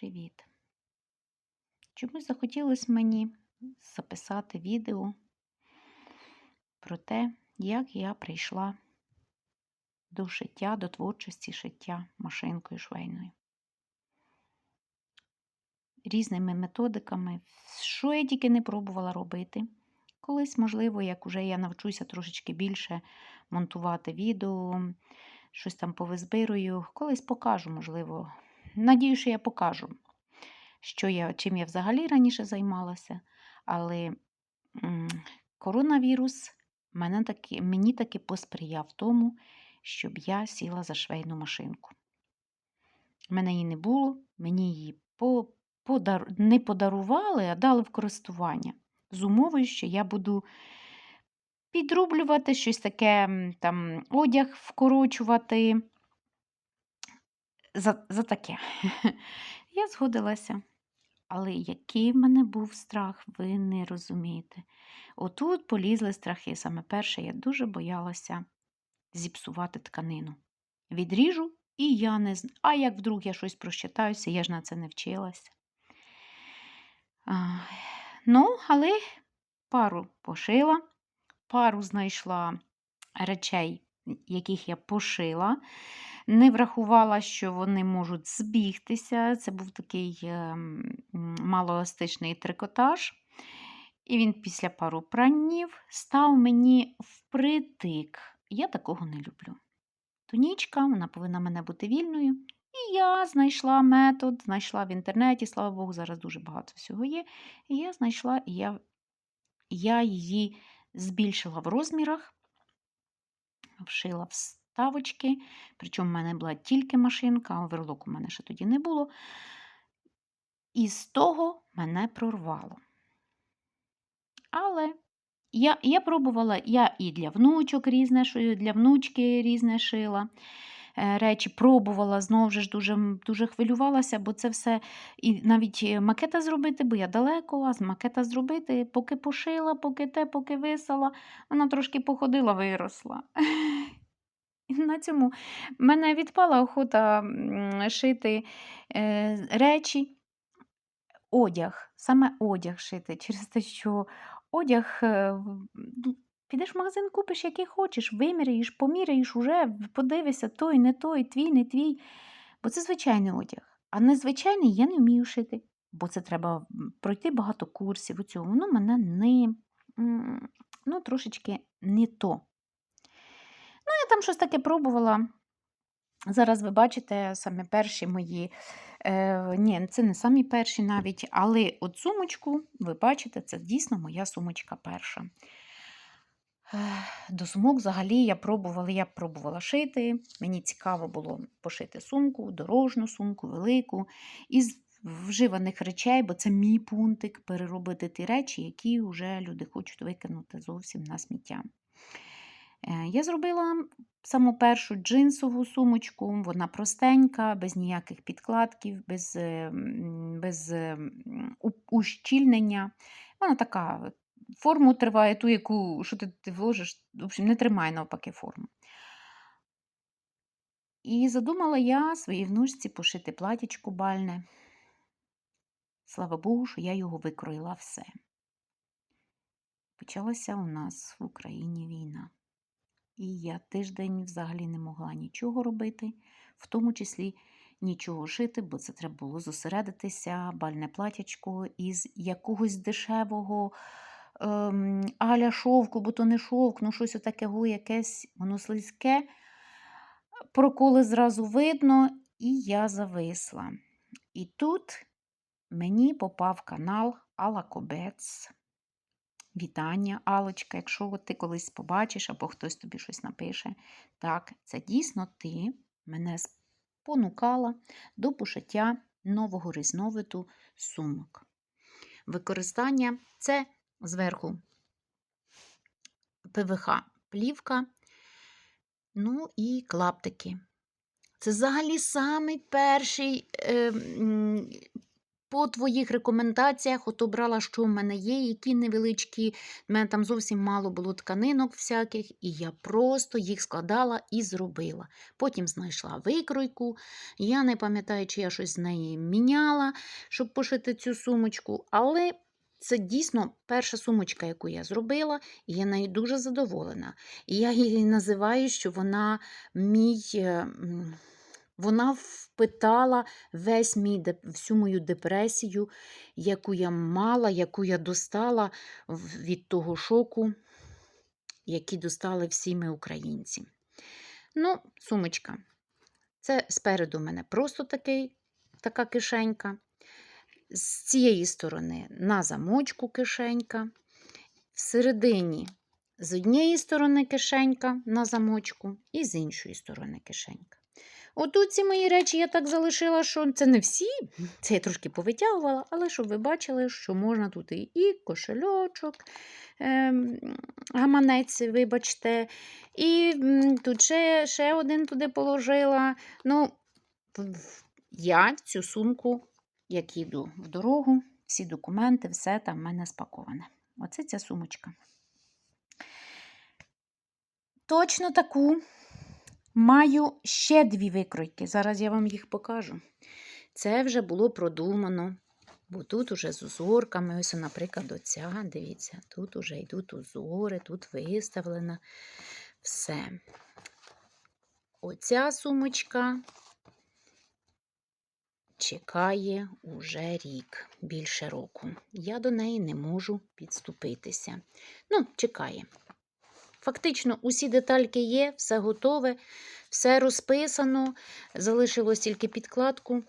Привіт! Чомусь захотілося мені записати відео про те, як я прийшла до шиття, до творчості шиття машинкою швейною. Різними методиками, що я тільки не пробувала робити. Колись, можливо, як уже я навчуся трошечки більше монтувати відео, щось там повизбирую, колись покажу, можливо. Надію, що я покажу, що я, чим я взагалі раніше займалася, але коронавірус мене таки, мені таки посприяв тому, щоб я сіла за швейну машинку. Мене її не було, мені її по, подар, не подарували, а дали в користування з умовою, що я буду підрублювати щось таке, там, одяг вкорочувати. За, за таке. Я згодилася. Але який в мене був страх, ви не розумієте. Отут полізли страхи. Саме перше, я дуже боялася зіпсувати тканину. Відріжу, і я не знаю. А як вдруг я щось прощитаюся, я ж на це не вчилася. А, ну, але пару пошила, пару знайшла речей, яких я пошила. Не врахувала, що вони можуть збігтися. Це був такий ем, малоеластичний трикотаж. І він після пару пранів став мені впритик. Я такого не люблю. Тунічка, вона повинна мене бути вільною. І я знайшла метод, знайшла в інтернеті, слава Богу, зараз дуже багато всього є. І я знайшла, і я, я її збільшила в розмірах, вшила вставочки. Причому в мене була тільки машинка, а оверлок у мене ще тоді не було. І з того мене прорвало. Але я я пробувала, я і для внучок різне, для внучки різне шила. е, Речі пробувала, знову ж дуже дуже хвилювалася, бо це все і навіть е, макета зробити, бо я далеко, а з макета зробити, поки пошила, поки те, поки висала, вона трошки походила, виросла. На цьому мене відпала охота шити е, речі, одяг, саме одяг шити, через те, що одяг, е, ну, підеш в магазин, купиш, який хочеш, виміряєш, поміряєш уже, подивишся, той, не той, твій, не твій. Бо це звичайний одяг. А незвичайний я не вмію шити, бо це треба пройти багато курсів у цьому. Воно мене не ну, трошечки не то. Я там щось таке пробувала. Зараз ви бачите самі перші мої, е, ні, це не самі перші навіть, але от сумочку, ви бачите, це дійсно моя сумочка перша. До сумок взагалі я пробувала, я пробувала шити. Мені цікаво було пошити сумку, дорожну сумку, велику, із вживаних речей, бо це мій пунктик переробити ті речі, які вже люди хочуть викинути зовсім на сміття. Е, Я зробила саму першу джинсову сумочку, вона простенька, без ніяких підкладків, без, е, без е, ущільнення. Вона така форму триває, ту, яку що ти, вложиш, в общем, не тримає навпаки форму. І задумала я своїй внучці пошити платічко бальне. Слава Богу, що я його викроїла все. Почалася у нас в Україні війна. І я тиждень взагалі не могла нічого робити, в тому числі нічого шити, бо це треба було зосередитися, бальне платячко із якогось дешевого ем, аля шовку, бо то не шовк, ну щось таке якесь, воно слизьке. Проколи зразу видно, і я зависла. І тут мені попав канал Алла Кобець. Вітання, Алочка, якщо ти колись побачиш або хтось тобі щось напише. Так, це дійсно ти мене спонукала до пошиття нового різновиду сумок. Використання це зверху ПВХ плівка, ну і клаптики. Це взагалі самий перший е, по твоїх рекомендаціях от обрала, що в мене є, які невеличкі. В мене там зовсім мало було тканинок всяких, і я просто їх складала і зробила. Потім знайшла викройку. Я не пам'ятаю, чи я щось з неї міняла, щоб пошити цю сумочку, але. Це дійсно перша сумочка, яку я зробила, і я нею дуже задоволена. І я її називаю, що вона мій, е, вона впитала весь мій, всю мою депресію, яку я мала, яку я достала від того шоку, який достали всі ми українці. Ну, сумочка. Це спереду в мене просто такий, така кишенька. З цієї сторони на замочку кишенька. Всередині з однієї сторони кишенька на замочку, і з іншої сторони кишенька. Отут ці мої речі я так залишила, що це не всі, це я трошки повитягувала, але щоб ви бачили, що можна тут і, кошельочок, ем, гаманець, вибачте, і тут ще, ще один туди положила. Ну, я цю сумку, як їду в дорогу, всі документи, все там в мене спаковане. Оце ця сумочка. Точно таку маю ще дві викройки. Зараз я вам їх покажу. Це вже було продумано, бо тут уже з узорками, ось, наприклад, оця, дивіться, тут уже йдуть узори, тут виставлено все. Оця сумочка чекає уже рік, більше року. Я до неї не можу підступитися. Ну, чекає. Фактично, усі детальки є, все готове, все розписано, залишилось тільки підкладку.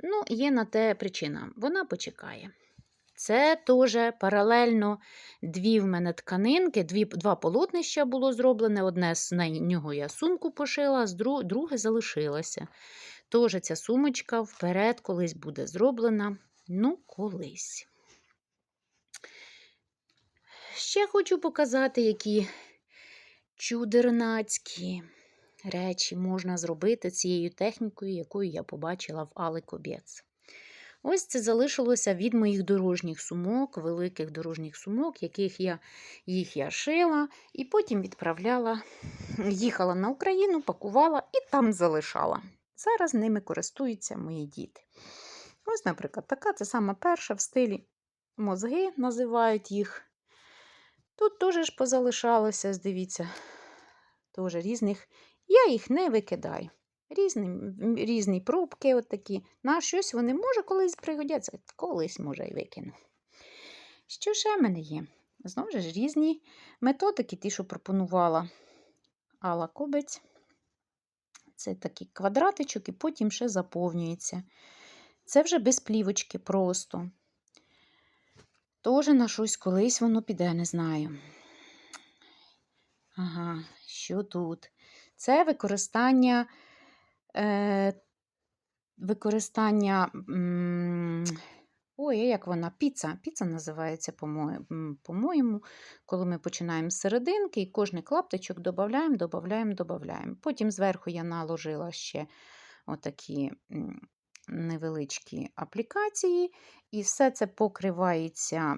Ну, є на те причина. Вона почекає. Це теж паралельно дві в мене тканинки, дві, два полотнища було зроблене. Одне з нього я сумку пошила, з дру- друге залишилося. Теж ця сумочка вперед колись буде зроблена. Ну, колись. Ще хочу показати, які чудернацькі речі можна зробити цією технікою, якою я побачила в Али Кобєц. Ось це залишилося від моїх дорожніх сумок, великих дорожніх сумок, яких я, їх я шила, і потім відправляла, їхала на Україну, пакувала і там залишала. Зараз ними користуються мої діти. Ось, наприклад, така це саме перша в стилі мозги називають їх. Тут теж ж позалишалося, дивіться, теж різних. Я їх не викидаю. Різні, різні пробки от такі. На щось вони може колись пригодяться, колись може і викину. Що ще в мене є? Знову ж різні методики, ті, що пропонувала Алла Кобець. Це такий квадратичок, і потім ще заповнюється. Це вже без плівочки просто. Тоже на щось колись воно піде, не знаю. Ага, що тут? Це використання, е, використання, ой, як вона? Піца. Піца називається, по-моєму, коли ми починаємо з серединки і кожний клаптичок додаємо, додаємо, додаємо. Потім зверху я наложила ще отакі невеличкі аплікації, і все це покривається,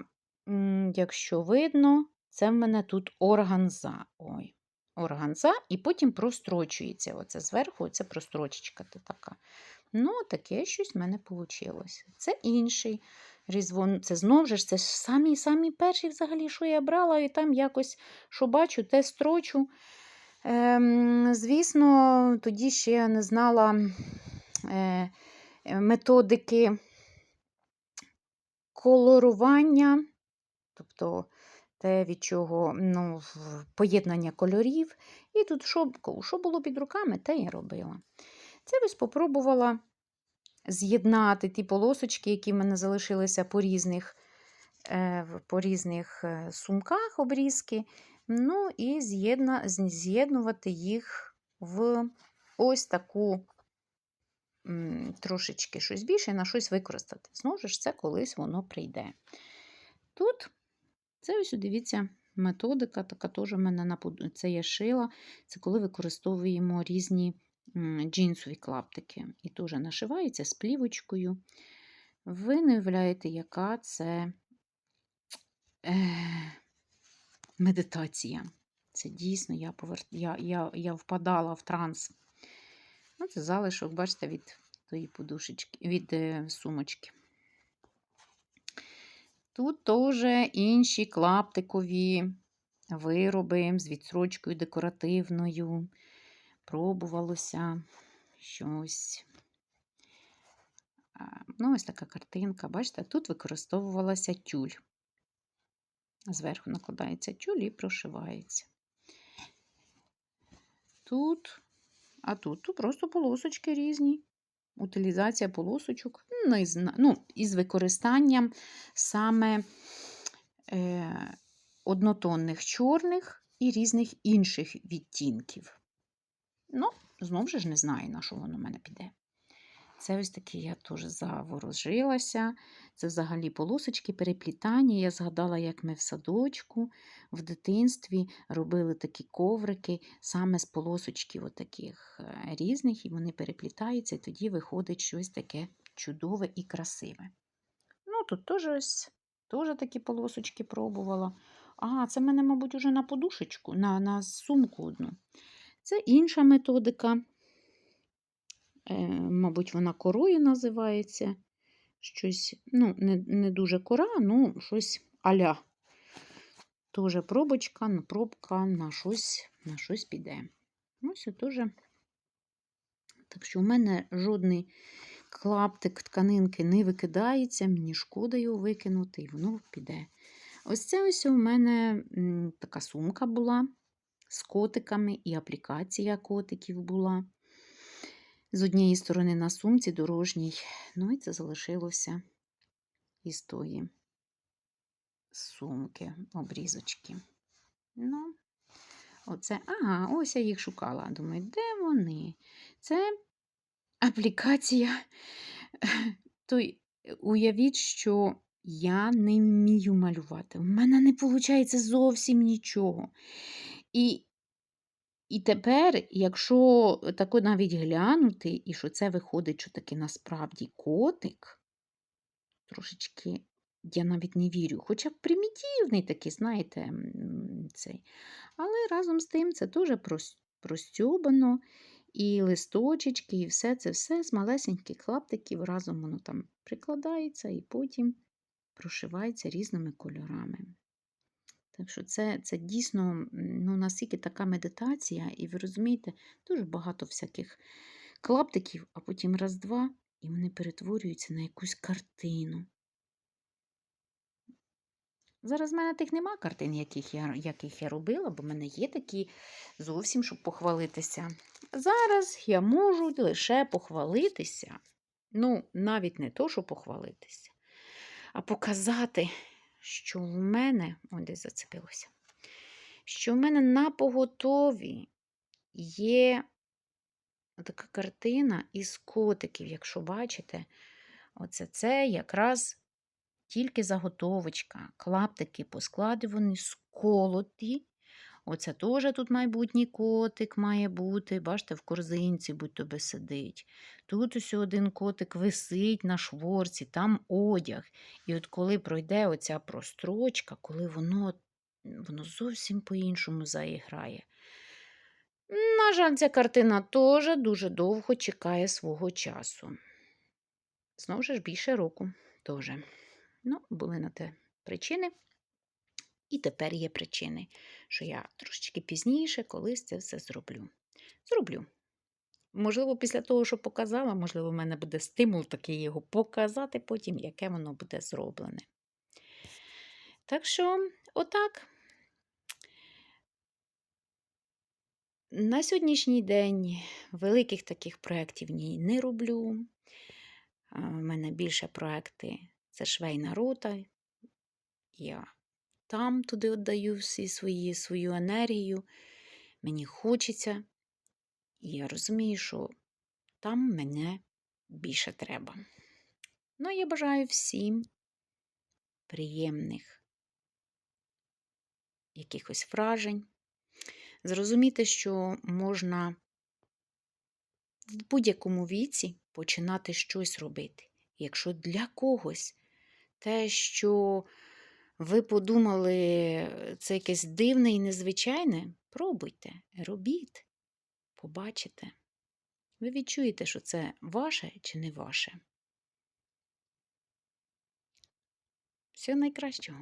якщо видно, це в мене тут органза. Ой, органза, і потім прострочується. Оце зверху, оце прострочечка така. Ну, таке щось в мене вийшло. Це інший різвон. Це знову ж це самі самі перші, взагалі, що я брала, і там якось, що бачу, те строчу. Ем, звісно, тоді ще я не знала е, методики колорування, тобто те, від чого ну, поєднання кольорів. І тут що, що було під руками, те я робила. Це ось попробувала з'єднати ті полосочки, які в мене залишилися по різних, е, по різних е, сумках обрізки. Ну і з'єднувати їх в ось таку трошечки щось більше, на щось використати. Знову ж це колись воно прийде. Тут це ось, дивіться, методика, така теж в мене на це я шила. Це коли використовуємо різні джинсові клаптики. І теж нашивається з плівочкою. Ви не уявляєте, яка це е, медитація. Це дійсно я, повер... я, я, я впадала в транс. Ну, це залишок, бачите, від тої подушечки, від е, сумочки. Тут теж інші клаптикові вироби з відсрочкою декоративною. Пробувалося щось. Ну, ось така картинка. Бачите, тут використовувалася тюль. Зверху накладається тюль і прошивається. Тут, а тут, просто полосочки різні. Утилізація полосочок ну, із, ну, із використанням саме е, однотонних чорних і різних інших відтінків. Ну, знову ж не знаю, на що воно в мене піде. Це ось таке я теж заворожилася. Це взагалі полосочки, переплітання. Я згадала, як ми в садочку в дитинстві робили такі коврики саме з полосочків отаких е, різних, і вони переплітаються, і тоді виходить щось таке чудове і красиве. Ну, тут теж ось теж такі полосочки пробувала. А, це в мене, мабуть, уже на подушечку, на, на сумку одну. Це інша методика. Е, мабуть, вона корою називається. Щось, ну, не не дуже кора, ну, щось аля. Тоже пробочка, пробка на щось на щось піде. Ось теж. Так що у мене жодний клаптик тканинки не викидається, мені шкода його викинути, і воно піде. Ось це ось у мене така сумка була з котиками, і аплікація котиків була з однієї сторони на сумці дорожній. Ну і це залишилося із тої сумки, обрізочки. Ну, оце, ага, ось я їх шукала. Думаю, де вони? Це аплікація. То уявіть, що я не вмію малювати. У мене не виходить зовсім нічого. І і тепер, якщо тако навіть глянути, і що це виходить, що таки насправді котик, трошечки я навіть не вірю, хоча примітивний такий, знаєте, цей. Але разом з тим це дуже простьобано, і листочечки, і все це все з малесеньких клаптиків разом воно там прикладається і потім прошивається різними кольорами. Так що це це дійсно ну, настільки така медитація, і ви розумієте, дуже багато всяких клаптиків, а потім раз-два, і вони перетворюються на якусь картину. Зараз в мене тих нема картин, яких я яких я робила, бо в мене є такі зовсім, щоб похвалитися. Зараз я можу лише похвалитися. Ну, навіть не то, щоб похвалитися, а показати що в мене, о, десь зацепилося, що в мене на поготові є така картина із котиків, якщо бачите, оце це якраз тільки заготовочка. Клаптики поскладені, сколоті, Оце теж тут майбутній котик має бути. Бачите, в корзинці будь тобі сидить. Тут ось один котик висить на шворці, там одяг. І от коли пройде оця прострочка, коли воно воно зовсім по-іншому заіграє. На жаль, ця картина теж дуже довго чекає свого часу. Знову ж більше року теж. Ну, були на те причини. І тепер є причини, що я трошечки пізніше колись це все зроблю. Зроблю. Можливо, після того, що показала, можливо, в мене буде стимул такий його показати потім, яке воно буде зроблене. Так що, отак. На сьогоднішній день великих таких проєктів не роблю. У мене більше проекти це швейна рота. Я там туди віддаю всі свої, свою енергію. Мені хочеться, і я розумію, що там мене більше треба. Ну, я бажаю всім приємних якихось вражень. Зрозуміти, що можна в будь-якому віці починати щось робити. Якщо для когось те, що ви подумали, це якесь дивне і незвичайне, пробуйте, робіть, побачите. Ви відчуєте, що це ваше чи не ваше. Всього найкращого.